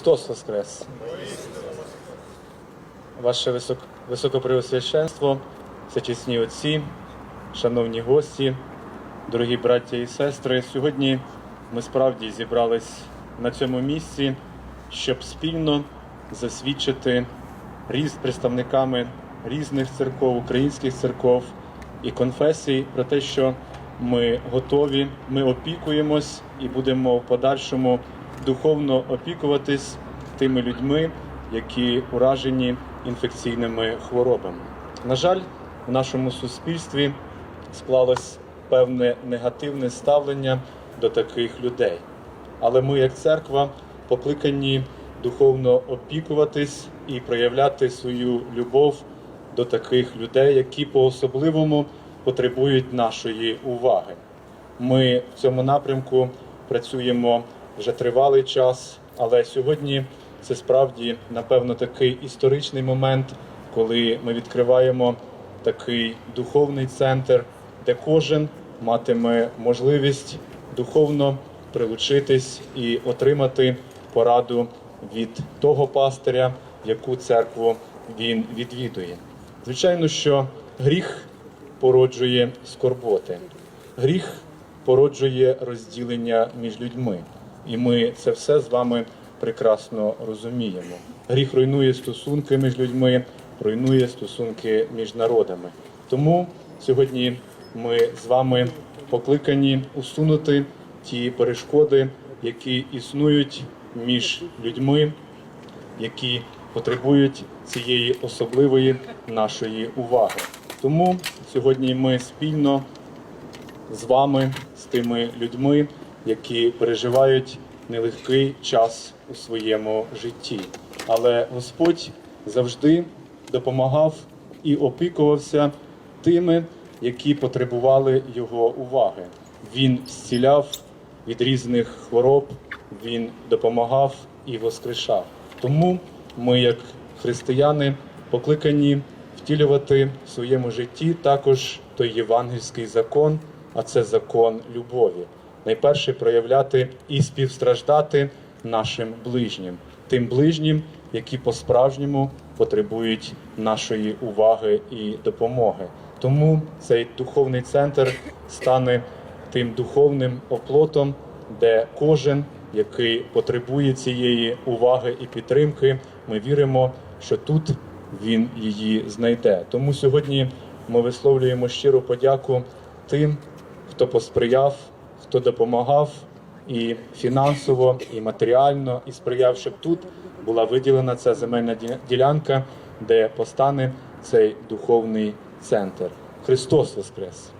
Христос Воскрес! Ваше висок... високопреосвященство, всечесні отці, шановні гості, дорогі браття і сестри, сьогодні ми справді зібрались на цьому місці, щоб спільно засвідчити різ представниками різних церков, українських церков і конфесій про те, що ми готові, ми опікуємось і будемо в подальшому духовно опікуватись тими людьми, які уражені інфекційними хворобами. На жаль, в нашому суспільстві склалось певне негативне ставлення до таких людей. Але ми, як церква, покликані духовно опікуватись і проявляти свою любов до таких людей, які по-особливому потребують нашої уваги. Ми в цьому напрямку працюємо вже тривалий час, але сьогодні це справді, напевно, такий історичний момент, коли ми відкриваємо такий духовний центр, де кожен матиме можливість духовно прилучитись і отримати пораду від того пастиря, яку церкву він відвідує. Звичайно, що гріх породжує скорботи, гріх породжує розділення між людьми, і ми це все з вами прекрасно розуміємо. Гріх руйнує стосунки між людьми, руйнує стосунки між народами. Тому сьогодні ми з вами покликані усунути ті перешкоди, які існують між людьми, які потребують цієї особливої нашої уваги. Тому сьогодні ми спільно з вами, з тими людьми, які переживають нелегкий час у своєму житті. Але Господь завжди допомагав і опікувався тими, які потребували його уваги. Він зціляв від різних хвороб, він допомагав і воскрешав. Тому ми, як християни, покликані втілювати в своєму житті також той євангельський закон, а це закон любові. Найперше проявляти і співстраждати нашим ближнім, тим ближнім, які по-справжньому потребують нашої уваги і допомоги. Тому цей духовний центр стане тим духовним оплотом, де кожен, який потребує цієї уваги і підтримки, ми віримо, що тут він її знайде. Тому сьогодні ми висловлюємо щиру подяку тим, хто посприяв, хто допомагав і фінансово, і матеріально, і сприяв, щоб тут була виділена ця земельна ділянка, де постане цей духовний центр. Христос Воскрес!